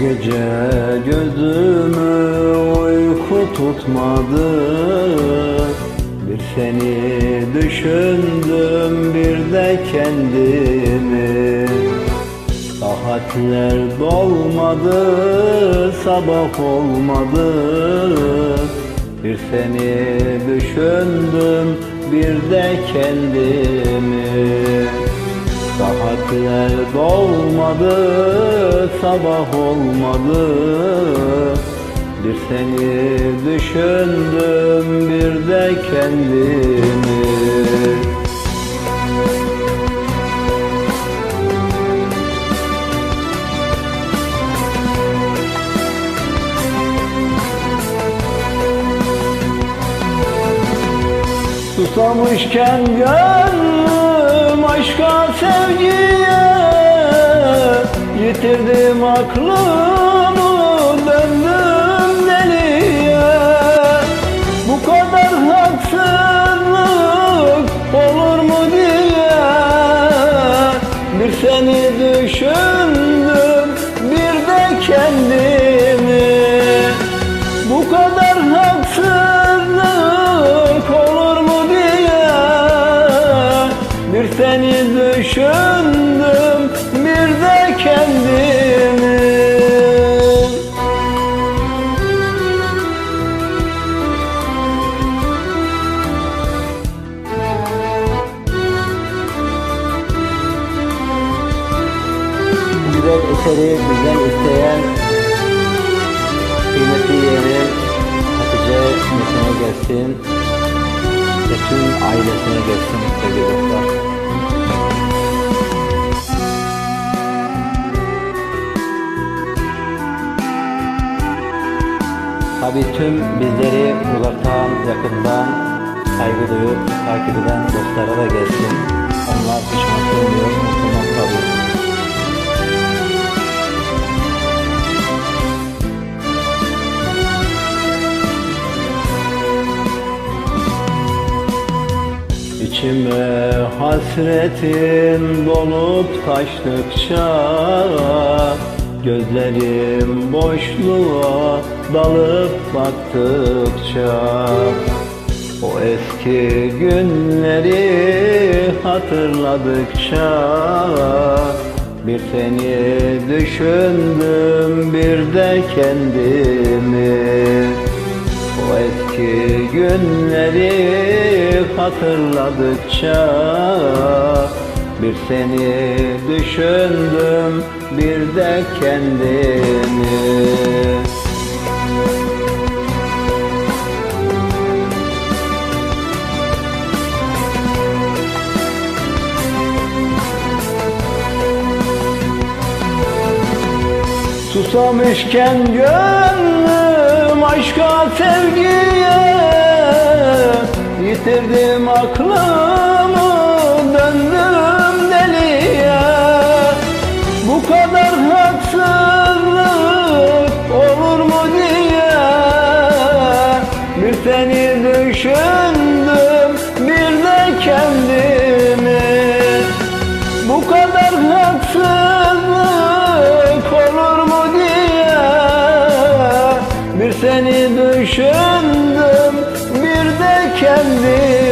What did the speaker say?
gece gözümü uyku tutmadı. Bir seni düşündüm bir de kendimi. Saatler dolmadı, sabah olmadı. Bir seni düşündüm, bir de kendimi Saatler dolmadı, sabah olmadı. Bir seni düşündüm, bir de kendimi. Susamışken gönlüm Yitirdim aklımı güzel eseri bizden isteyen kıymetli yeğenim Hatice Metin'e gelsin tüm ailesine gelsin sevgili dostlar. Tabi tüm bizleri uzaktan, yakından saygı duyup takip eden dostlara da gelsin. İçime hasretin dolup taştıkça Gözlerim boşluğa dalıp baktıkça O eski günleri hatırladıkça Bir seni düşündüm bir de kendimi eski günleri hatırladıkça Bir seni düşündüm bir de kendimi. Susamışken gönlüm aşka sevgiye Yitirdim aklımı döndüm deliye. Bu kadar haksızlık olur mu diye Bir seni düşündüm bir de kendimi. Bu kadar haksızlık düşündüm. Bir de kendimi